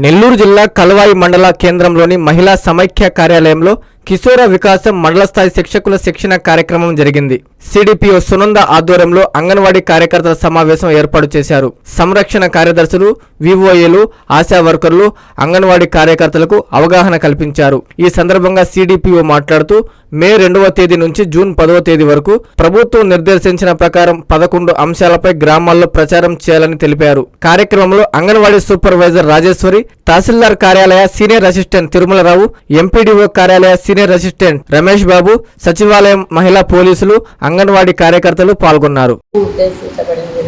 నెల్లూరు జిల్లా కలవాయి మండల కేంద్రంలోని మహిళా సమైక్య కార్యాలయంలో కిశోర వికాసం మండల స్థాయి శిక్షకుల శిక్షణ కార్యక్రమం జరిగింది. సిడిపిఓ సునంద ఆధ్వర్యంలో అంగన్వాడీ కార్యకర్తల సమావేశం ఏర్పాటు చేశారు. సంరక్షణ కార్యదర్శులు వివోఏలు ఆశా వర్కర్లు అంగన్వాడీ కార్యకర్తలకు అవగాహన కల్పించారు. ఈ సందర్భంగా సిడిపిఓ మాట్లాడుతూ మే రెండవ తేదీ నుంచి జూన్ పదవ తేదీ వరకు ప్రభుత్వం నిర్దేశించిన ప్రకారం పదకొండు అంశాలపై గ్రామాల్లో ప్రచారం చేయాలని తెలిపారు. కార్యక్రమంలో అంగన్వాడీ సూపర్వైజర్ రాజేశ్వరి తహసీల్దార్ కార్యాలయ సీనియర్ అసిస్టెంట్ తిరుమలరావు ఎంపీడీఓ కార్యాలయ సీనియర్ అసిస్టెంట్ రమేష్ బాబు సచివాలయం మహిళా పోలీసులు అంగన్వాడీ కార్యకర్తలు పాల్గొన్నారు.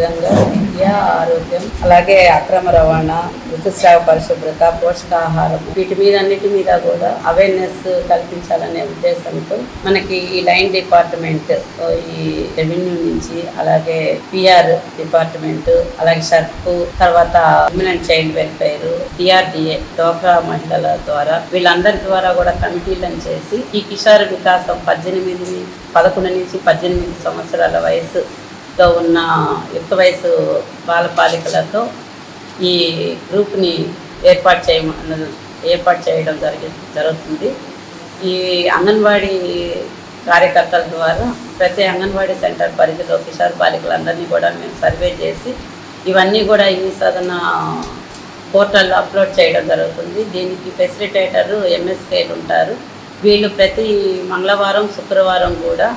విధంగా విద్య ఆరోగ్యం అలాగే అక్రమ రవాణా ఋతుస్రావ పరిశుభ్రత పోషకాహారం వీటి మీద అన్నిటి మీద కూడా అవేర్నెస్ కల్పించాలనే ఉద్దేశంతో మనకి ఈ లైన్ డిపార్ట్మెంట్ ఈ రెవెన్యూ నుంచి అలాగే పిఆర్ డిపార్ట్మెంట్ అలాగే సర్ప్ తర్వాత women and child welfare DRDA డోక్రా మహిళల ద్వారా వీళ్ళందరి ద్వారా కూడా కమిటీలను చేసి ఈ కిషోర వికాసం పద్దెనిమిది పదకొండు నుంచి పద్దెనిమిది సంవత్సరాల వయసు తో ఉన్న యుక్త వయసు బాలపాలికలతో ఈ గ్రూప్ని ఏర్పాటు చేయమ ఏర్పాటు చేయడం జరిగి జరుగుతుంది. ఈ అంగన్వాడీ కార్యకర్తల ద్వారా ప్రతి అంగన్వాడీ సెంటర్ పరిధిలో కిషోర్ బాలికలందరినీ కూడా మేము సర్వే చేసి ఇవన్నీ కూడా ఈ సదన పోర్టల్లో అప్లోడ్ చేయడం జరుగుతుంది. దీనికి ఫెసిలిటేటర్ ఎంఎస్కేలు ఉంటారు. వీళ్ళు ప్రతి మంగళవారం శుక్రవారం కూడా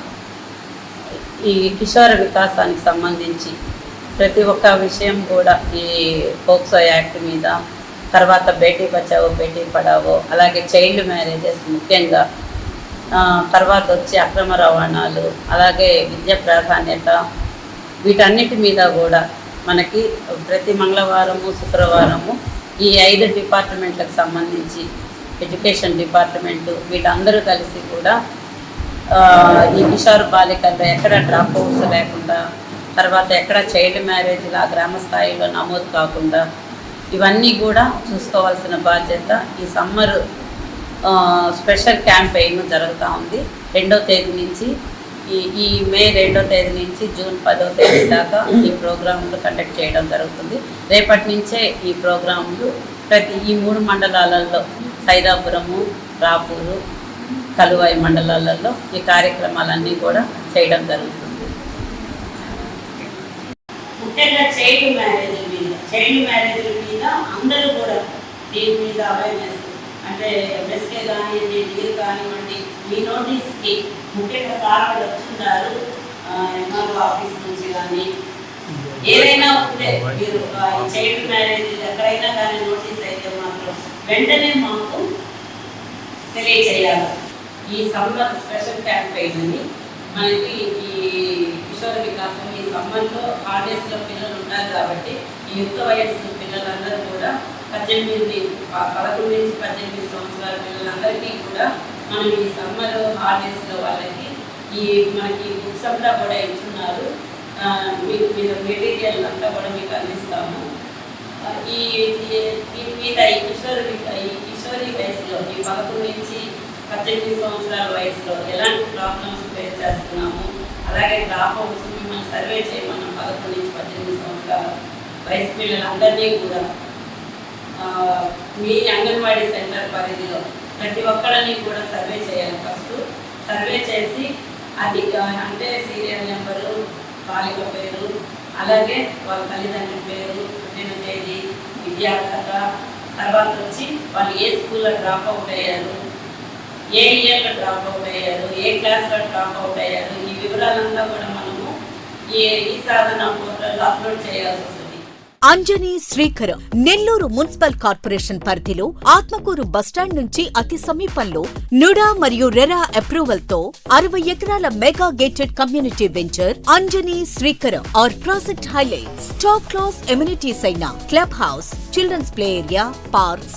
ఈ కిషోర వికాసానికి సంబంధించి ప్రతి ఒక్క విషయం కూడా ఈ పోక్సో యాక్ట్ మీద తర్వాత బేటీ బచావో బేటీ పడావో అలాగే చైల్డ్ మ్యారేజెస్ ముఖ్యంగా తర్వాత వచ్చి అక్రమ రవాణాలు అలాగే విద్య ప్రాధాన్యత వీటన్నిటి మీద కూడా మనకి ప్రతి మంగళవారము శుక్రవారము ఈ ఐదు డిపార్ట్మెంట్లకు సంబంధించి ఎడ్యుకేషన్ డిపార్ట్మెంటు వీటందరూ కలిసి కూడా ఈ కిషోర్ బాలికల్లో ఎక్కడ డ్రాప్ అవుట్స్ లేకుండా తర్వాత ఎక్కడ చైల్డ్ మ్యారేజ్లు ఆ గ్రామ స్థాయిలో నమోదు కాకుండా ఇవన్నీ కూడా చూసుకోవాల్సిన బాధ్యత ఈ సమ్మర్ స్పెషల్ క్యాంపెయిన్ జరుగుతూ ఉంది. రెండో తేదీ నుంచి ఈ ఈ మే రెండో తేదీ నుంచి జూన్ పదో తేదీ దాకా ఈ ప్రోగ్రాంలు కండక్ట్ చేయడం జరుగుతుంది. రేపటి నుంచే ఈ ప్రోగ్రాంలు ప్రతి ఈ మూడు మండలాలలో సైదాపురము రాపూరు కలువాయి మండలాలలో ఈ కార్యక్రమాలన్నీ కూడా చేయడం జరుగుతుంది. ముఖ్యంగా చైల్డ్ మ్యారేజ్ మీద చైల్డ్ మ్యారేజ్ మీద అందరూ కూడా దీని మీద అవేర్నెస్ అంటే ఎంఎస్కే కానివ్వండి డిగ్రీ కానివ్వండి మీ నోటీస్కి ముఖ్యంగా సార్ వాళ్ళు వచ్చిన్నారు ఎంఆర్ఓ ఆఫీస్ నుంచి కానీ ఏదైనా ఉంటే మీరు చైల్డ్ మ్యారేజ్ ఎక్కడైనా కానీ నోటీస్ అయితే మాత్రం వెంటనే మాకు తెలియచేయాలి ఈ సమ్మర్ స్పెషల్ క్యాంపెయిన్ అని మనకి ఈ కిషోర వికాసం ఈ సమ్మర్లో హాలిడేస్లో పిల్లలు ఉంటారు కాబట్టి ఈ యుక్త వయస్సు పిల్లలందరూ కూడా పద్దెనిమిది పదకొండు నుంచి పద్దెనిమిది సంవత్సరాల పిల్లలందరికీ కూడా మనం ఈ సమ్మర్ హాలిడేస్లో వాళ్ళకి ఈ మనకి బుక్స్ అంతా కూడా ఇచ్చున్నారు. మీకు మీద మెటీరియల్ అంతా కూడా మీకు అందిస్తాము. ఈ మీద ఈ కిషోర్ వయసులో ఈ పదకొండు నుంచి పద్దెనిమిది సంవత్సరాల వయసులో ఎలాంటి ప్రాబ్లమ్స్ ఫేస్ చేస్తున్నాము అలాగే డ్రాప్ అవుట్స్ మిమ్మల్ని సర్వే చేయమన్నాం. పదకొండు నుంచి పద్దెనిమిది సంవత్సరాల వయసు పిల్లలందరినీ కూడా మీ అంగన్వాడీ సెంటర్ పరిధిలో ప్రతి ఒక్కరిని కూడా సర్వే చేయాలి. ఫస్ట్ సర్వే చేసి అది అంటే సీరియల్ నెంబరు బాలిక పేరు అలాగే వాళ్ళ తల్లిదండ్రుల పేరు పుట్టిన తేదీ విద్యార్హత తర్వాత వచ్చి వాళ్ళు ఏ స్కూల్లో డ్రాప్ అవుట్ అయ్యారు ఏ ఇయర్లో డ్రాప్ అవుట్ అయ్యారు ఏ క్లాస్లో డ్రాప్ అవుట్ అయ్యారు ఈ వివరాలంతా కూడా మనము ఈ ఈ సాధన పోర్టల్లో అప్లోడ్ చేయాల్సి వస్తుంది. అంజనీ శ్రీకరం నెల్లూరు మున్సిపల్ కార్పొరేషన్ పరిధిలో ఆత్మకూరు బస్టాండ్ నుంచి అతి సమీపంలో నుడా మరియు రెరా అప్రూవల్తో అరవై ఎకరాల mega gated community venture Anjani Srikaram R project highlights top class amenities అయిన club house children's play area parks